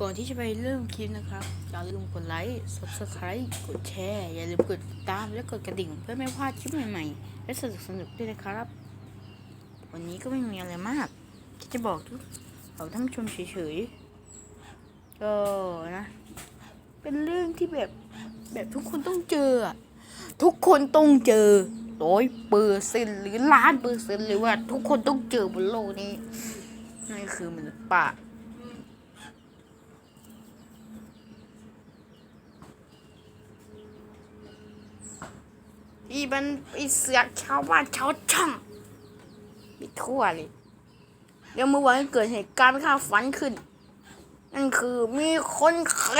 ก่อนที่จะไปเริ่มคลิปนะครับ อย่าลืมกดไลค์ subscribe กดแชร์ อย่าลืมกดติดตามและกดกระดิ่ง เพื่อไม่พลาดคลิปใหม่ๆ และสนุกสนุกๆด้วยนะครับ วันนี้ก็ไม่มีอะไรมากที่จะบอกทุกเอาท่านชมเฉยๆก็นะ เป็นเรื่องที่แบบแบบทุกคนต้องเจอ ทุกคนต้องเจอร้อยเปอร์เซ็นหรือล้านเปอร์เซ็นต์เลยว่า ทุกคนต้องเจอบนโลกนี้นั่นคือมนุษย์ป่า อีมันไอเสือกชาวบ้านชาวช่องไปทั่วเลยเดี๋ยวเมื่อวานเกิดเหตุการณ์ไม่คาดฝันขึ้น นั่นคือมีคนใคร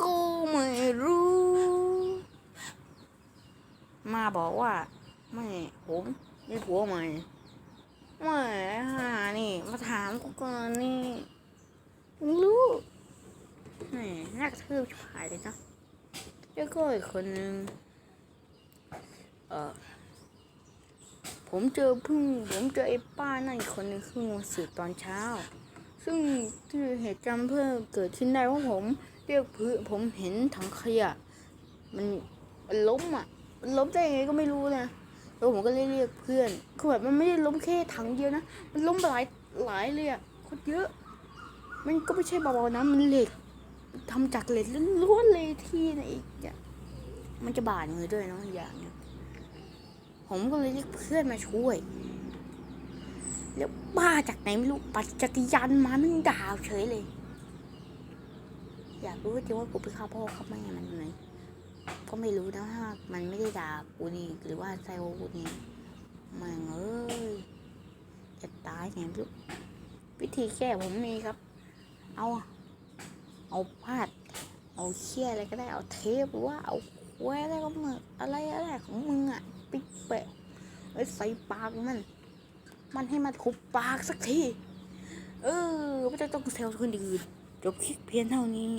ก็ไม่รู้ มาบอกว่า ไม่ผมมีผัวใหม่ไม่ฮะนี่ มาถามกูก่อนนี่มึงรู้แหมน่ากระทืบชายเลยนะแล้วก็อีกคนนึง เออผมเจอเพิ่งผมเจอไอ้ป้านั่นคนหนึงคืองูสืบตอนเช้า ซึ่งที่เหตุการณ์เพื่อเกิดขึ้นได้เพราะผมเรียกเพื่อนผมเห็นถังขยะ มันมันล้มอะ มันล้มได้ยังไงก็ไม่รู้นะแล้วผมก็เลยเรียกเพื่อนคือแบบมันไม่ได้ล้มแค่ถังเดียวนะ มันล้มหลายหลายเลยอะโคตรเยอะ มันก็ไม่ใช่เบาๆนะ มันเหล็กทำจากเหล็กล้วนเลยที่ไหนอีกอะมันจะบาดมือด้วยเนาะอย่างเนี้ย ผมก็เลยเรียกเพื่อนมาช่วย แล้วบ้าจากไหนไม่รู้ปัดจักรยานมามันด่าเฉยเลย อยากรู้จริงว่ากูไปฆ่าพ่อฆ่าแม่มันไหมก็ไม่รู้นะถ้ามันไม่ได้ด่ากูนี่หรือว่าแซวกูนี่มันเอ้ยจะตายไงไม่รู้วิธีแก้ผมมีครับ เอา เอาพาด เอาเชี่ยอะไรก็ได้เอาเทปหรือว่าเอาแหวอะไรก็มึงอะไรอะไรของมึงอะปิ๊กแปะไว้ใส่ปากมัน มันให้มันคุบปากสักที เออไม่ต้องต้องแซวคนอื่นจบคลิปเพียงเท่านี้